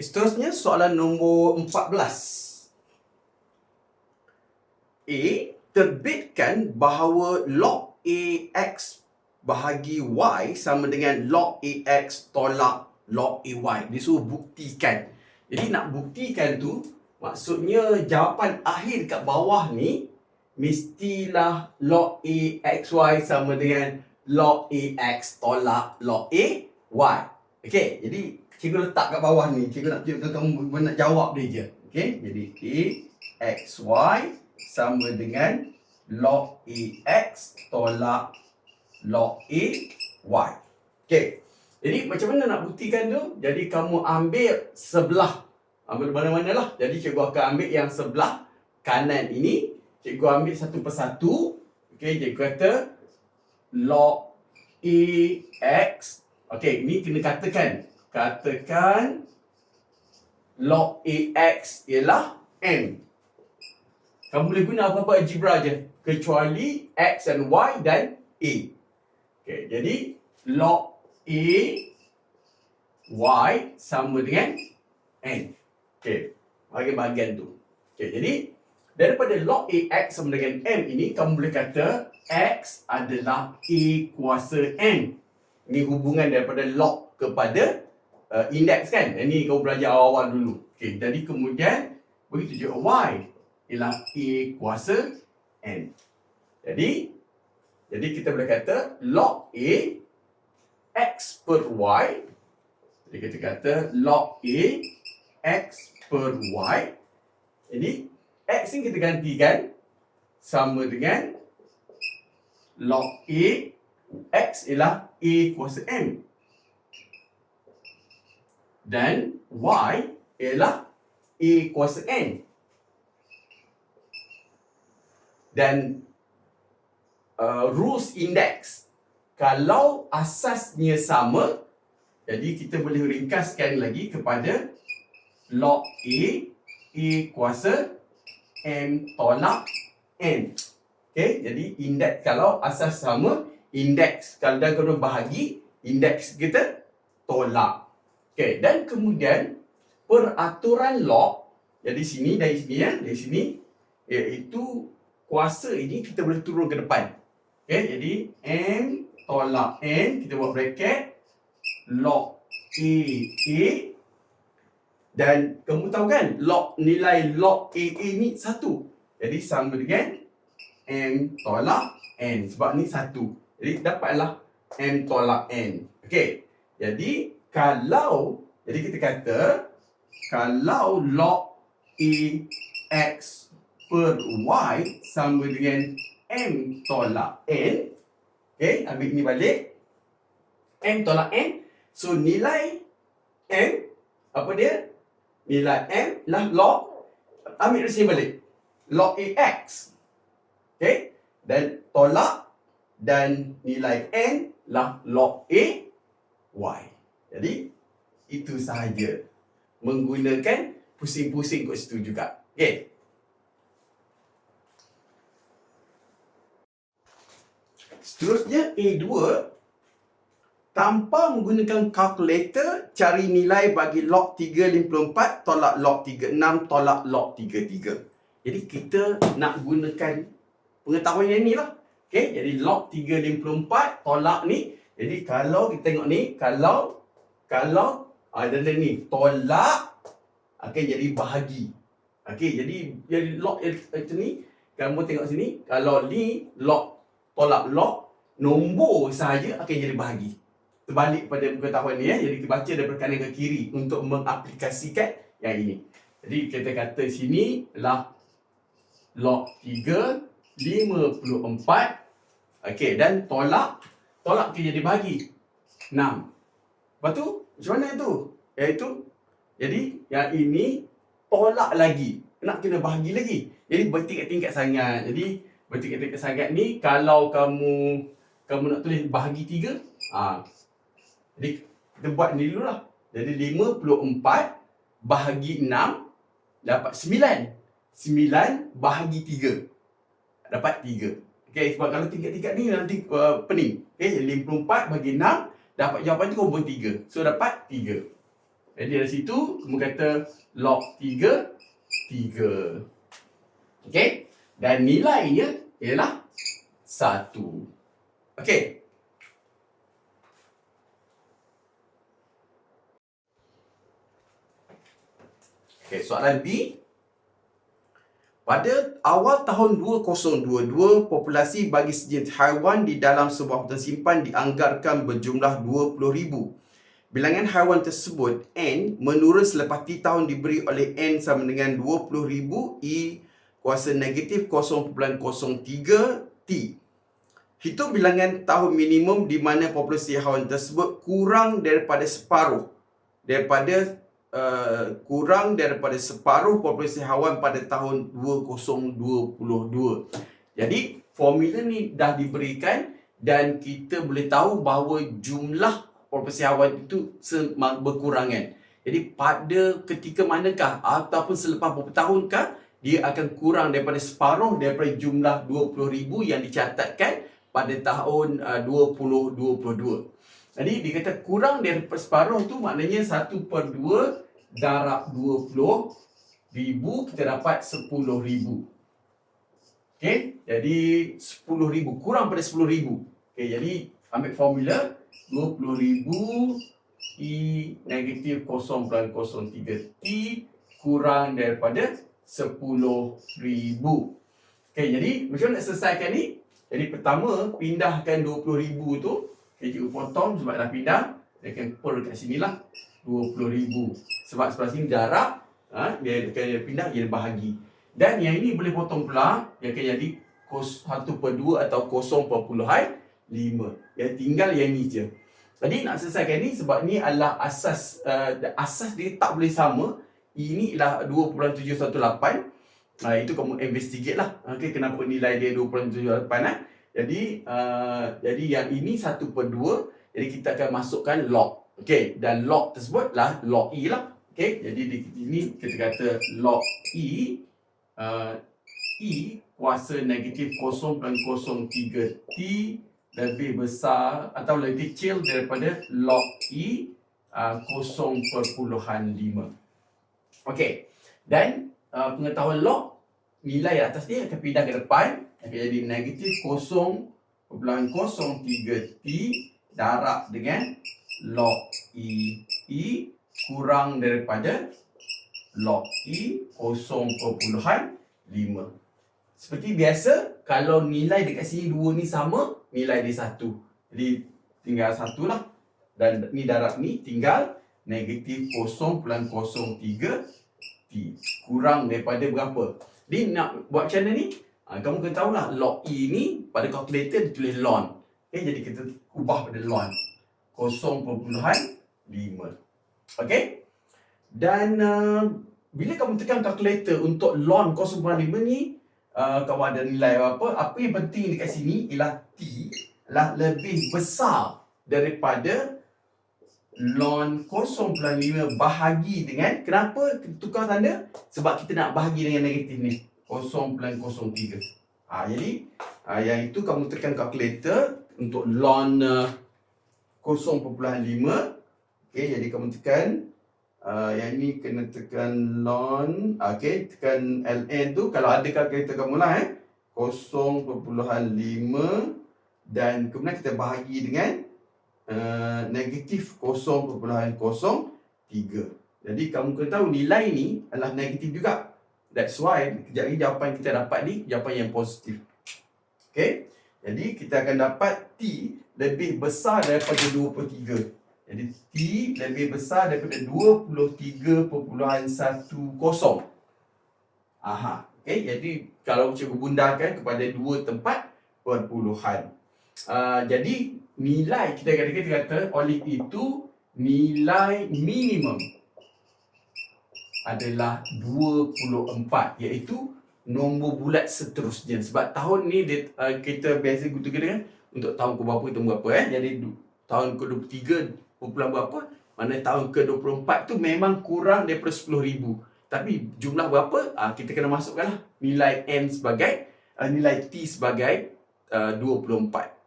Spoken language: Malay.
Okay, seterusnya soalan nombor 14. A. Terbitkan bahawa log AX bahagi Y sama dengan log AX tolak log AY. Dia suruh buktikan. Jadi nak buktikan tu, maksudnya jawapan akhir kat bawah ni, mestilah log AXY sama dengan log AX tolak log AY. Okey, jadi cikgu letak kat bawah ni. Cikgu nak tunjukkan kamu nak jawab dia je. Okey, jadi AXY sama dengan log AX tolak log AY. Okey. Jadi macam mana nak buktikan tu? Jadi kamu ambil sebelah. Ambil mana-mana lah. Jadi cikgu akan ambil yang sebelah kanan ini. Cikgu ambil satu persatu. Okey, cikgu kata log AX. Okey, ni kena katakan. Katakan log AX ialah M. Kamu boleh guna apa-apa algebra je. Kecuali X dan Y dan A. Okey, jadi log A Y sama dengan N. Okey, bahagian-bahagian tu. Okey, jadi daripada log AX sama dengan M ini, kamu boleh kata X adalah A kuasa N. Ini hubungan daripada log kepada uh, indeks kan. Ini kau belajar awal-awal dulu. Okey, jadi kemudian begitu juga Y ialah A kuasa N. Jadi, jadi kita boleh kata log A X per Y. Jadi kita kata log A X per Y. Jadi, X ni kita gantikan sama dengan log A X ialah A kuasa M. Dan Y ialah A kuasa N. Dan uh, rules index kalau asasnya sama jadi kita boleh ringkaskan lagi kepada log A A kuasa M tolak N. Okey, jadi indeks kalau asas sama, indeks kalau dah kena bahagi, indeks kita tolak. Okey, dan kemudian peraturan log jadi sini dari sini ya, dari sini iaitu kuasa ini kita boleh turun ke depan. Okey, jadi M tolak N kita buat bracket log A A dan kamu tahu kan log nilai log A A ni satu. Jadi sama dengan M tolak N sebab ni satu. Jadi dapatlah M tolak N. Okey. Jadi kalau jadi kita kata kalau log A X per Y sama dengan M tolak N. Okey, ambil ni balik. M tolak N. So nilai M apa dia? nilai M lah log ambil sini balik log AX okay dan tolak dan nilai N lah log A Y jadi itu sahaja menggunakan pusing-pusing kat situ juga okay Seterusnya A2 tanpa menggunakan kalkulator cari nilai bagi log 354 tolak log 36 tolak log 33. Jadi kita nak gunakan pengetahuan yang ni lah. Okay, jadi log 354 tolak ni. Jadi kalau kita tengok ni, kalau kalau ah, ni tolak akan jadi bahagi. Okay, jadi jadi log itu ni kamu tengok sini kalau ni log tolak log nombor sahaja akan jadi bahagi terbalik pada pengetahuan ni ya. Jadi kita baca daripada kanan ke kiri untuk mengaplikasikan yang ini. Jadi kita kata sini adalah log 3 54 okey dan tolak tolak tu jadi bagi 6. Lepas tu macam mana tu? Iaitu jadi yang ini tolak lagi. Nak kena bahagi lagi. Jadi bertingkat-tingkat sangat. Jadi bertingkat-tingkat sangat ni kalau kamu kamu nak tulis bahagi 3 ah ha, jadi kita buat ni dulu lah. Jadi 54 bahagi 6 dapat 9. 9 bahagi 3. Dapat 3. Okay, sebab kalau tingkat-tingkat ni nanti uh, pening. Okay, 54 bagi 6 dapat jawapan tu kumpul 3. So dapat 3. Jadi dari situ kamu kata log 3 3. Okey? Dan nilainya ialah 1. Okey. Okey, soalan B. Pada awal tahun 2022, populasi bagi sejenis haiwan di dalam sebuah hutan simpan dianggarkan berjumlah 20,000. Bilangan haiwan tersebut N menurun selepas T tahun diberi oleh N sama dengan 20,000 I kuasa negatif 0.03 T. Hitung bilangan tahun minimum di mana populasi haiwan tersebut kurang daripada separuh daripada uh, kurang daripada separuh populasi haiwan pada tahun 2022. Jadi formula ni dah diberikan dan kita boleh tahu bahawa jumlah populasi haiwan itu berkurangan. Jadi pada ketika manakah ataupun selepas beberapa tahunkah dia akan kurang daripada separuh daripada jumlah 20,000 yang dicatatkan pada tahun uh, 2022. Jadi dia kata kurang daripada separuh tu maknanya 1 per 2 darab 20 ribu kita dapat 10 ribu. Okey, jadi 10 ribu kurang pada 10 ribu. Okey, jadi ambil formula 20,000 I negatif 0.03 T kurang daripada 10,000. Okey, jadi macam mana nak selesaikan ni? Jadi pertama, pindahkan 20,000 tu. Okay, cikgu potong sebab dah pindah. Dia akan per kat sini lah. 20,000. Sebab sebelah sini darab. Ha, dia akan dia pindah, dia bahagi. Dan yang ini boleh potong pula. Dia akan jadi 1 per 2 atau 0.5. Yang tinggal yang ni je. Jadi nak selesaikan ni sebab ni adalah asas uh, asas dia tak boleh sama. Ini ialah 2.718. Uh, itu kamu investigate lah. Okay, kenapa nilai dia 2.718 eh? Jadi uh, jadi yang ini 1 per 2. Jadi kita akan masukkan log. Okay, dan log tersebut lah log E lah. Okay, jadi di sini kita kata log E. Uh, E kuasa negatif 0.03 T lebih besar atau lebih kecil daripada log E uh, 0.5. Okey. Dan uh, pengetahuan log nilai atas ni akan pindah ke depan akan jadi negatif 0.03 T darab dengan log E E kurang daripada log E 0.5. Seperti biasa, kalau nilai dekat sini dua ni sama, nilai dia satu. Jadi tinggal satu lah. Dan ni darab ni tinggal negatif 0.03 T. Kurang daripada berapa? Jadi nak buat macam mana ni? Ha, kamu kena tahu lah log E ni pada calculator dia tulis ln. Okay, jadi kita ubah pada ln. 0.5. Okay? Dan uh, bila kamu tekan calculator untuk ln 0.5 ni, uh, kamu ada nilai apa, apa yang penting dekat sini ialah T lah lebih besar daripada ln 0.5 bahagi dengan kenapa tukar tanda? Sebab kita nak bahagi dengan negatif ni. 0.03 ha, Jadi ha, yang itu kamu tekan kalkulator untuk ln uh, 0.5 okay, Jadi kamu tekan uh, yang ini kena tekan ln okay, tekan ln tu. Kalau ada kalkulator kamu lah eh 0.5 dan kemudian kita bahagi dengan uh, negatif 0.03 jadi kamu kena tahu nilai ni adalah negatif juga that's why kejap lagi jawapan kita dapat ni jawapan yang positif okay jadi kita akan dapat T lebih besar daripada 23 jadi T lebih besar daripada 23.10. Aha. Okay, jadi kalau cikgu bundarkan kepada dua tempat perpuluhan. Uh, jadi nilai kita kata kita kata oleh itu nilai minimum adalah 24 iaitu nombor bulat seterusnya. Sebab tahun ni dia, uh, kita biasa guna kan untuk tahun ke berapa tahun berapa eh? Jadi tahun ke-23 kumpulan berapa mana tahun ke-24 tu memang kurang daripada 10,000 tapi jumlah berapa? Uh, kita kena masukkanlah nilai n sebagai uh, nilai t sebagai uh, 24